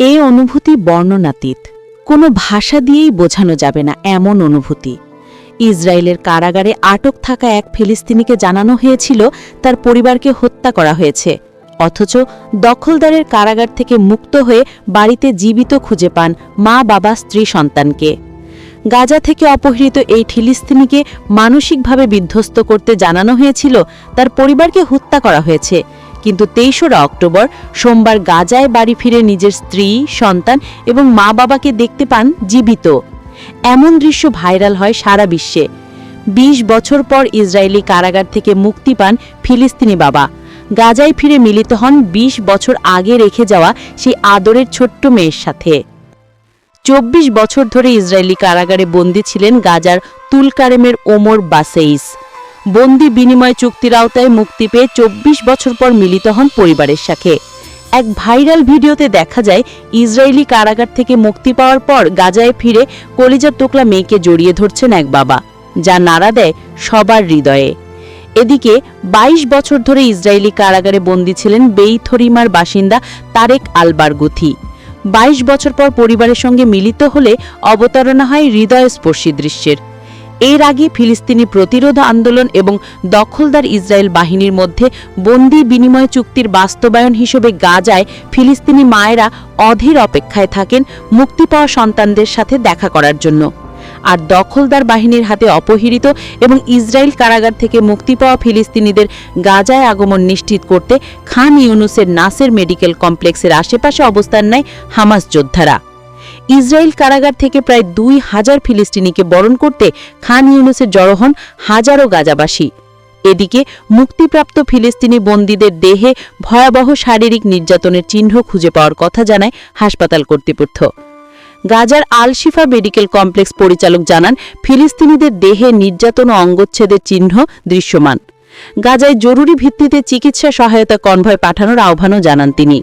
এ অনুভূতি বর্ণনাতীত। কোনো ভাষা দিয়েই বোঝানো যাবে না এমন অনুভূতি। ইসরায়েলের কারাগারে আটক থাকা এক ফিলিস্তিনিকে জানানো হয়েছিল তার পরিবারকে হত্যা করা হয়েছে। অথচ দখলদারের কারাগার থেকে মুক্ত হয়ে বাড়িতে জীবিত খুঁজে পান মা, বাবা, স্ত্রী, সন্তানকে। গাজা থেকে অপহৃত এই ফিলিস্তিনিকে মানসিকভাবে বিধ্বস্ত করতে জানানো হয়েছিল তার পরিবারকে হত্যা করা হয়েছে। কিন্তু তেইশরা অক্টোবর সোমবার গাজায় বাড়ি ফিরে নিজের স্ত্রী, সন্তান এবং মা বাবাকে দেখতে পান জীবিত। এমন দৃশ্য ভাইরাল হয় সারা বিশ্বে। ২০ বছর পর ইসরায়েলি কারাগার থেকে মুক্তি পান ফিলিস্তিনি বাবা। গাজায় ফিরে মিলিত হন ২০ বছর আগে রেখে যাওয়া সেই আদরের ছোট্ট মেয়ের সাথে। চব্বিশ বছর ধরে ইসরায়েলি কারাগারে বন্দী ছিলেন গাজার তুলকারেমের ওমর বাসেইস। বন্দি বিনিময় চুক্তির আওতায় মুক্তি পেয়ে চব্বিশ বছর পর মিলিত হন পরিবারের সাথে। এক ভাইরাল ভিডিওতে দেখা যায়, ইসরায়েলি কারাগার থেকে মুক্তি পাওয়ার পর গাজায় ফিরে কলিজার টোকলা মেয়েকে জড়িয়ে ধরছেন এক বাবা, যা নাড়া দেয় সবার হৃদয়ে। এদিকে ২২ বছর ধরে ইসরায়েলি কারাগারে বন্দী ছিলেন বেইথরিমার বাসিন্দা তারেক আলবারগুথি। ২২ বছর পর পরিবারের সঙ্গে মিলিত হলে অবতারণা হয় হৃদয়স্পর্শী দৃশ্যের। এর আগে ফিলিস্তিনি প্রতিরোধ আন্দোলন এবং দখলদার ইসরায়েল বাহিনীর মধ্যে বন্দি বিনিময় চুক্তির বাস্তবায়ন হিসেবে গাজায় ফিলিস্তিনি মায়েরা অধীর অপেক্ষায় থাকেন মুক্তি পাওয়া সন্তানদের সাথে দেখা করার জন্য। আর দখলদার বাহিনীর হাতে অপহৃত এবং ইসরায়েল কারাগার থেকে মুক্তি পাওয়া ফিলিস্তিনিদের গাজায় আগমন নিশ্চিত করতে খান ইউনুসের নাসের মেডিকেল কমপ্লেক্সের আশেপাশে অবস্থান নেয় হামাস যোদ্ধারা। ইসরায়েল কারাগার থেকে প্রায় দুই হাজার ফিলিস্তিনিকে বরণ করতে খান ইউনুসের জড়ো হন হাজারো গাজাবাসী। এদিকে মুক্তিপ্রাপ্ত ফিলিস্তিনি বন্দীদের দেহে ভয়াবহ শারীরিক নির্যাতনের চিহ্ন খুঁজে পাওয়ার কথা জানায় হাসপাতাল কর্তৃপক্ষ। গাজার আলশিফা মেডিকেল কমপ্লেক্স পরিচালক জানান, ফিলিস্তিনিদের দেহে নির্যাতন ও অঙ্গচ্ছেদের চিহ্ন দৃশ্যমান। গাজায় জরুরি ভিত্তিতে চিকিৎসা সহায়তা কনভয় পাঠানোর আহ্বানও জানান তিনি।